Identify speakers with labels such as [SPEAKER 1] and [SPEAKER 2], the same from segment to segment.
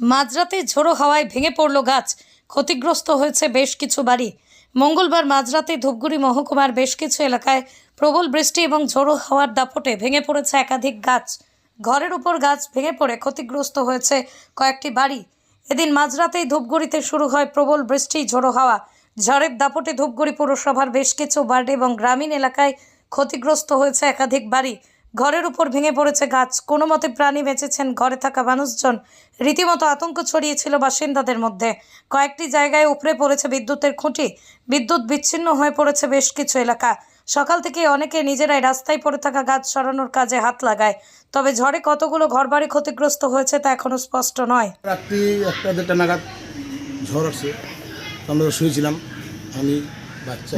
[SPEAKER 1] মাঝরাতে ঝোড়ো হাওয়ায় ভেঙে পড়ল গাছ। ক্ষতিগ্রস্ত হয়েছে বেশ কিছু বাড়ি। মঙ্গলবার মাঝরাতে ধূপগুড়ি মহকুমার বেশ কিছু এলাকায় প্রবল বৃষ্টি এবং ঝোড়ো হাওয়ার দাপটে ভেঙে পড়েছে একাধিক গাছ। ঘরের উপর গাছ ভেঙে পড়ে ক্ষতিগ্রস্ত হয়েছে কয়েকটি বাড়ি। এদিন মাঝরাতেই ধূপগুড়িতে শুরু হয় প্রবল বৃষ্টি, ঝোড়ো হাওয়া। ঝড়ের দাপটে ধূপগুড়ি পৌরসভার বেশ কিছু বাড়ি এবং গ্রামীণ এলাকায় ক্ষতিগ্রস্ত হয়েছে একাধিক বাড়ি। ঘরের উপর ভেঙে পড়েছে গাছ। কোনো মতে প্রাণী বেঁচেছেন ঘরে থাকা মানুষজন। রীতিমতো আতঙ্ক ছড়িয়েছিল বাসিন্দাদের মধ্যে। কয়েকটি জায়গায় উপড়ে পড়েছে বিদ্যুতের খুঁটি। বিদ্যুৎ বিচ্ছিন্ন হয়ে পড়েছে বেশ কিছু এলাকা। সকাল থেকে অনেকে নিজেরাই রাস্তায় পড়ে থাকা গাছ সরানোর কাজে হাত লাগায়। তবে ঝড়ে কতগুলো ঘরবাড়ি ক্ষতিগ্রস্ত হয়েছে তা এখনও স্পষ্ট নয়।
[SPEAKER 2] রাত্রি একটা দেড়টা নাগাদ ঝড় আসছে আমরা শুয়েছিলাম। আমি, বাচ্চা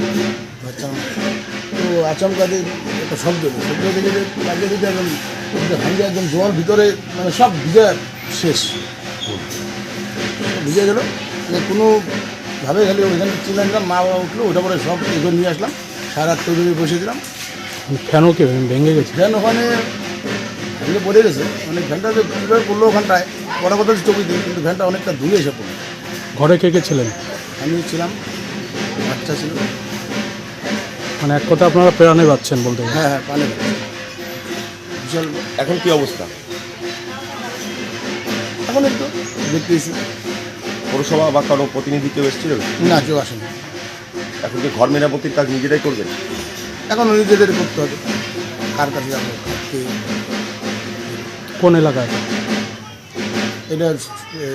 [SPEAKER 2] বাচ্চা তো আচমকাতে একটা শব্দ। শব্দ দেখে যে লাগিয়ে দিতে একদম ভাঙে একদম জল ভিতরে মানে সব ভিজে শেষ। ভিজে গেল। যে কোনোভাবে খালি ওইখানে চিন্তা নিলাম মা বাবা উঠল ওটা পরে সব এগুলো নিয়ে আসলাম। সারা তৈরি বসেছিলাম
[SPEAKER 3] কেন কি ভেঙে গেছে?
[SPEAKER 2] ফ্যান ওখানে ভেঙে পড়ে গেছে। মানে ফ্যানটা যে কীভাবে পড়ল ওখানটায় পড়া কথা চোখে দিই কিন্তু ফ্যানটা অনেকটা দূরে এসে পড়ল।
[SPEAKER 3] ঘরে কে কে ছিলেন?
[SPEAKER 2] আমি ছিলাম বাচ্চা ছিল।
[SPEAKER 3] মানে এক কথা আপনারা প্রাণে যাচ্ছেন বলতে গেলে।
[SPEAKER 2] হ্যাঁ হ্যাঁ পানি বিশাল
[SPEAKER 4] এখন কি অবস্থা?
[SPEAKER 2] এখন একটু দেখতেছি
[SPEAKER 4] পৌরসভা বা কারও প্রতিনিধি কেউ এসেছিল?
[SPEAKER 2] না কেউ আসেনি।
[SPEAKER 4] এখন কি ঘর মেরামতির কাজ নিজেরাই করবেন?
[SPEAKER 2] এখন নিজেদের করতে হবে। কার কাছে যাব কে
[SPEAKER 3] কোন এলাকায়?
[SPEAKER 2] এটা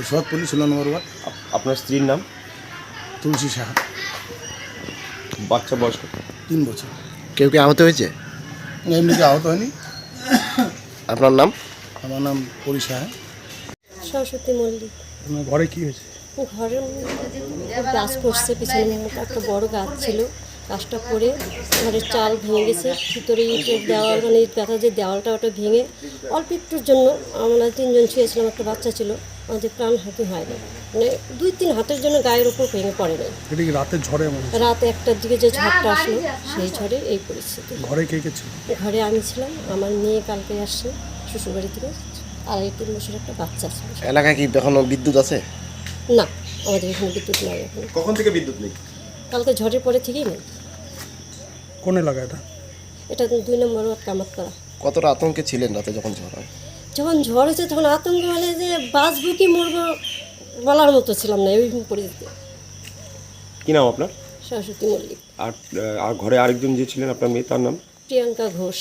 [SPEAKER 2] সৎপল্লী ষোলো নম্বর ওয়ার্ড
[SPEAKER 4] আপ- আপনার স্ত্রীর নাম?
[SPEAKER 2] তুলসী সাহা।
[SPEAKER 4] বাচ্চা বয়স্ক?
[SPEAKER 2] তিন বছর।
[SPEAKER 5] কেউ কি আহত হয়েছে?
[SPEAKER 2] এমনিতে আহত হয়নি?
[SPEAKER 5] আপনার নাম?
[SPEAKER 2] আমার নাম পরি সাহা
[SPEAKER 6] সরস্বতী মল্লিক।
[SPEAKER 3] আপনার ঘরে কি হয়েছে?
[SPEAKER 6] ঘরের মধ্যে গাছ পড়ছে পিছনে একটা বড় গাছ ছিল। গাছটা পড়ে ঘরের চাল ভেঙে গেছে ভিতরে ইটের দেওয়াল মানে ইট গাঁথা যে দেওয়ালটা ওটা ভেঙে অল্প একটুর জন্য আমরা তিনজন শুয়েছিলাম একটা বাচ্চা ছিল। আমাদের প্রাণ হাতি হয় না। মানে দুই তিন হাতের জন্য গায়ের ওপর ভেঙে পড়ে নাই
[SPEAKER 3] এটা কি রাতের ঝড়ে?
[SPEAKER 6] রাত একটার দিকে যে ঝড়টা আসলো সেই ঝড়ে এই পরিস্থিতি।
[SPEAKER 3] ঘরে কে কে ছিল?
[SPEAKER 6] ঘরে আমি ছিলাম আমার মেয়ে কালকে আসছে শ্বশুরবাড়ি থেকে। আড়াই তিন বছর একটা বাচ্চা ছিল
[SPEAKER 5] এলাকায় কি এখনও বিদ্যুৎ আছে?
[SPEAKER 6] না আমাদের এখানে বিদ্যুৎ নাই এখন।
[SPEAKER 4] কখন থেকে বিদ্যুৎ নেই?
[SPEAKER 6] কালকে ঝড়ের পরে থেকেই নেই।
[SPEAKER 3] কোন এলাকা এটা?
[SPEAKER 6] এটা দুই নম্বর ওয়ার্ড কামাতপাড়া।
[SPEAKER 5] কতটা আতঙ্কে ছিলেন রাতে যখন ঝড় হয়?
[SPEAKER 6] যখন ঝড় হয়েছে তখন আতঙ্ক হলে যে বাঁচবো কি মরবো বলার মতো ছিলাম না ওই পরিস্থিতি।
[SPEAKER 4] কি নাম আপনার?
[SPEAKER 6] সরস্বতী মল্লিক।
[SPEAKER 4] আর আর ঘরে আরেকজন যে ছিলেন আপনার মেয়ে তার নাম?
[SPEAKER 6] প্রিয়াঙ্কা ঘোষ।